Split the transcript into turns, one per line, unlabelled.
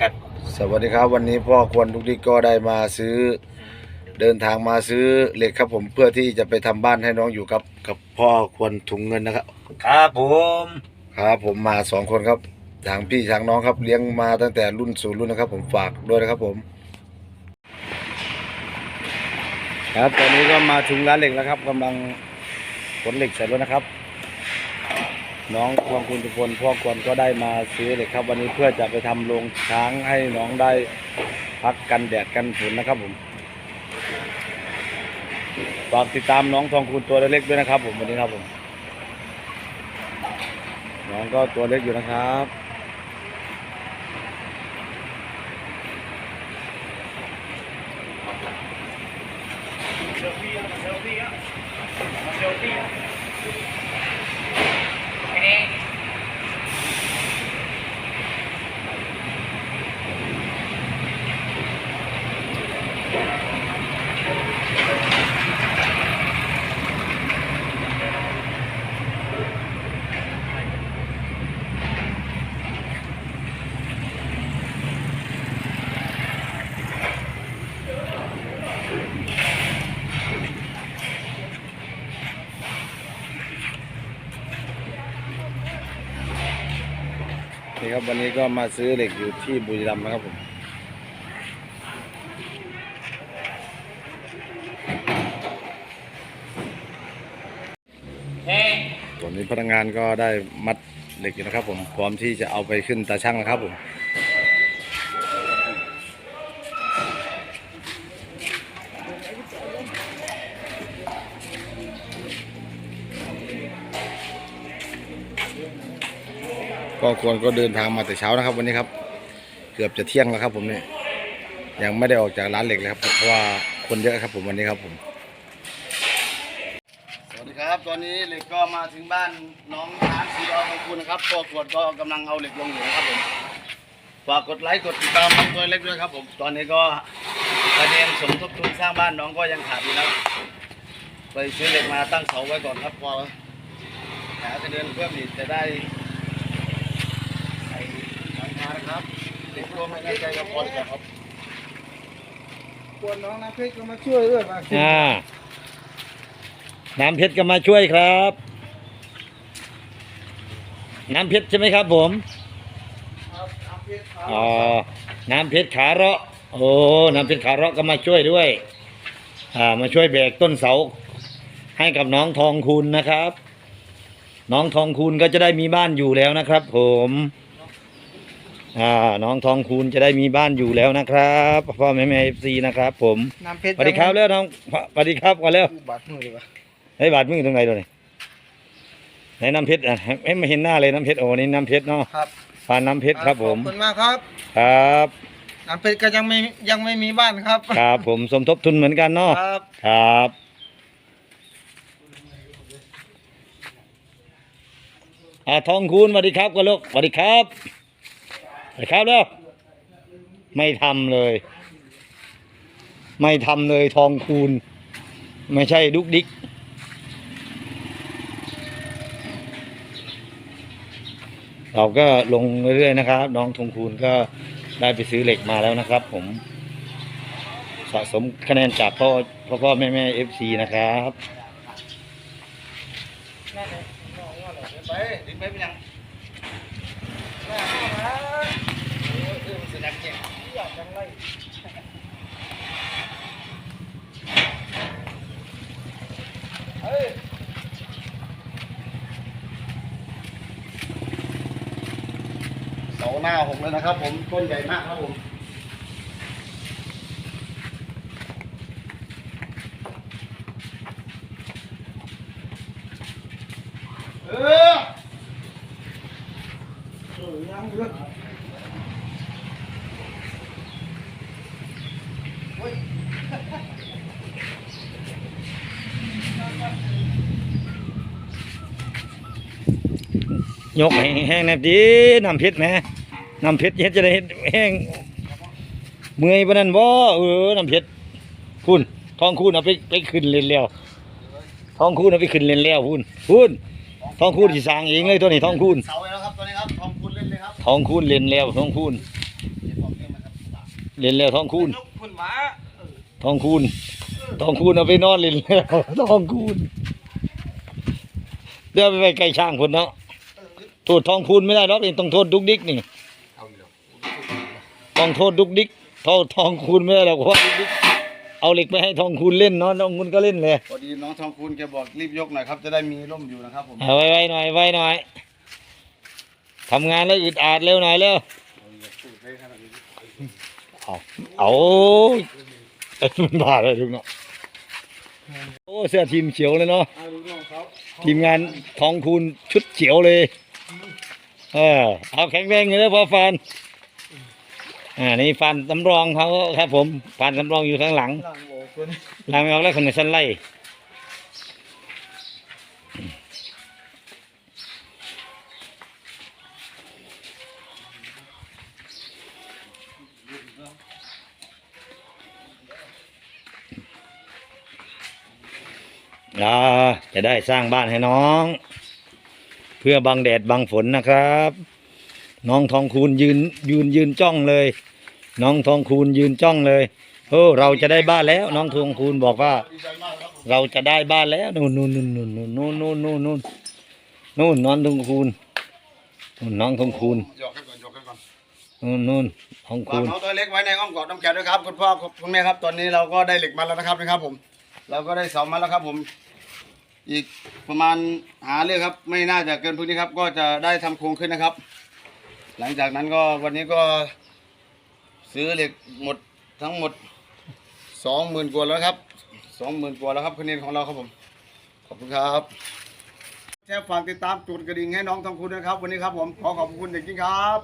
กัน
สวัสดีครับวันนี้พ่อควรทุกที่ก็ได้มาซื้อ เดินทางมาซื้อเหล็กครับผมเพื่อที่จะไปทำบ้านให้น้องอยู่ครับ กับพ่อควรถุงเงินนะครับ
ครับผม
ครับผมมาสองคนครับทางพี่ทางน้องครับเลี้ยงมาตั้งแต่รุ่นสู่รุ่นนะครับ ผมฝากด้วยนะครับผม ครับตอนนี้ก็มาถึงร้านเหล็กแล้วครับกำลังขนเหล็กใส่รถนะครับ น้องควงคุณทุกคนพ่อควรก็ได้มาซื้อเล็กครับ วันนี้เพื่อจะไปทำโรงช้างให้น้องได้พักกันแดดกันฝนนะครับผมฝากติดตามน้องทองคุณตัวเล็กด้วยนะครับ ผมวันนี้ครับผม น้องก็ตัวเล็กอยู่นะครับนี่ ครับ วันนี้ก็มาซื้อเหล็กอยู่ที่บุรีรัมย์นะครับผม
เฮ้
ตอนนี้พนักงานก็ได้มัดเหล็กอยู่นะครับผมพร้อมที่จะเอาไปขึ้นตาช่างนะครับผม ก็ควรก็เดินทางมาแต่เช้านะครับวันนี้ครับ เกือบจะเที่ยงแล้วครับ ผมเนี่ยยังไม่ได้ออกจากร้านเหล็กเลยครับ เพราะว่าคนเยอะครับ ผมวันนี้ครับผม สวัสดีครับตอนนี้เหล็กก็มาถึงบ้านน้องช้างสีดอของคุณนะครับพ่อขวดก็กำลังเอาเหล็กลงอยู่นะครับผมฝากกดไลค์กดติดตามน้องตัวเล็กด้วยครับ ผมตอนนี้ก็คะแนนสมทบทุนสร้างบ้านน้องก็ยังขาดอยู่นะไปซื้อเหล็กมาตั้งเสาไว้ก่อนครับพอหาคะแนนเพิ่มอีกจะได้ นะครับเหล็กรวมไม่แน่ใจก็พอดีครับ
ควรน้องน้ำเพชรก็มาช่วยด้วยมา
อ่า น้ำเพชรก็มาช่วยครับ น้ำเพชรใช่ไหมครับผม
ครับน้ำเพชรครับ
อ๋อ น้ำเพชรขาเราะ โอ้ น้ำเพชรขาเราะก็มาช่วยด้วย อ่า มาช่วยแบกต้นเสา ให้กับน้องทองคุณนะครับ น้องทองคุณก็จะได้มีบ้านอยู่แล้วนะครับ ผม อ่าน้องทองคุณจะได้มีบ้านอยู่แล้วนะครับพ่อแม่แม่เอฟซีนะครับ ผม
น้ำเพชร
สวัสดีครับแล้วน้องสวัสดีครับก่อนแล้ว
บาดมือดีกว่า
ไอ้บาดมึงอยู่ตรงไหนตัวนี้ไหนน้ำเพชรอะให้ไม่เห็นหน้าเลยน้ำเพชรโอ้นี่น้ำเพชรเนาะ
ครับ
ปานน้ำเพชรครับผม
ขอบคุณมากครับ
ครับ
น้ำเพชรก็ยังไม่ยังไม่มีบ้านครับ
ครับผมสมทบทุนเหมือนกันเนาะ
ครับ
ครับอ่าทองคูณสวัสดีครับกันลูกสวัสดีครับ สวัสดีครับแล้วไม่ทำเลย ไม่ทำเลยทองคูณ ไม่ใช่ดุกดิกเราก็ลงเรื่อยๆนะครับ น้องทงคูณก็ได้ไปซื้อเหล็กมาแล้วนะครับ ผม สะสมคะแนนจากพ่อพ่อพ่อแม่แม่เอฟซีนะครับ
ไปดึงไปเป็นยัง เสาหน้าหกเลยนะครับ ผมต้นใหญ่มากครับผมเออเออยังเยอะโอ้ย
กแห้งๆแนบดีน้ำพชรแหม น้ำเพชรเฮ็ดจะได้เฮ็ดแห้งเมื่อยปานนั้นบ่เออน้ำเพชรคุณทองคุณเอาไปไปขึ้นเล่นแล้วทองคุณเอาไปขึ้นเล่นแล้วคุณคุณทองคุณสิสร้างเองเลยตัวนี้ทองคุณ
เสาแล้วครับตอนนี้ครับทองคุณเล่นเลยครับ
ทองคุณเล่นแล้วทองคุณ
พ
เล่นแล้วทองคูณ
นกคุณหมา
ทองคูณทองคูณเอาไปนอนเล่นแล้วทองคูณเดี๋ยวไปไว้ใกล้ช่างคนเนาะโทษทองคูณไม่ได้หรอกนี่ต้องโทษดุกดิกนี่ ต้องโทษดุกดิกโทษทองคูณไม่ได้หรอกเพราะว่าดุกดิกเอาเหล็กไปให้ทองคูณเล่นเนาะทองคูณก็เล่นเลย
พอดีน้องทองคูณแกบอกรีบยกหน่อยครับจะได้มีร่มอยู่นะครับผม
เอาไว้ไว้หน่อยไว้หน่อยทำงานแล้วอึดอัดเร็วหน่อยเร็วเอาเอาเอ้ยมันบ้าเลยลุงเนาะโอ้เสื้อทีมเขียวเลยเนาะ
เอาลูกน้องเขา
ทีมงานทองคูณชุดเขียวเลยเออเอาแข็งแรงเลยพอฟัน อ่านี่ฟันสำรองเขาครับ ผมฟันสำรองอยู่ข้างหลัง
หลังโอ้คน
หลังไม่ออกแล้วคนในสั้นไล่อ่าจะได้สร้างบ้านให้น้อง เพื่อบังแดดบังฝนนะครับ น้องทองคูณยืนยืนยืนจ้องเลย น้องทองคูณยืนจ้องเลยโอ้เราจะได้บ้านแล้ว น้องทองคูณบอกว่า
ดีใจมากครับผม
เราจะได้บ้านแล้วนู่นนู่นนู่นนู่นนู่นนู่นนู่นนู่นนู่นนู่นน้องทองคูณนู่นน้องทองคูณ
ยกให้ก่อนยกให้ก่อน
นู่นนู่นทอง
ฝาก
คูณ
น้องตัวเล็กไว้ในอ้อมกอดน้ำแข็งด้วยครับคุณพ่อคุณแม่ครับ ตอนนี้เราก็ได้เหล็กมาแล้วนะครับนะครับ ผม เราก็ได้เสามาแล้วครับ ผม อีกประมาณหาเรื่องครับ ไม่น่าจะเกินพรุ่งนี้ครับ ก็จะได้ทำโครงขึ้นนะครับ หลังจากนั้นก็วันนี้ก็ซื้อเหล็กหมดทั้งหมดสองหมื่นกว่าแล้วครับสองหมื่นกว่าแล้วครับคะแนนของเราครับผมขอบคุณครับแชร์ฝากติดตามจุดกระดิ่งให้น้องทองคุณนะครับ วันนี้ครับผมขอขอบคุณอย่างยิ่งครับ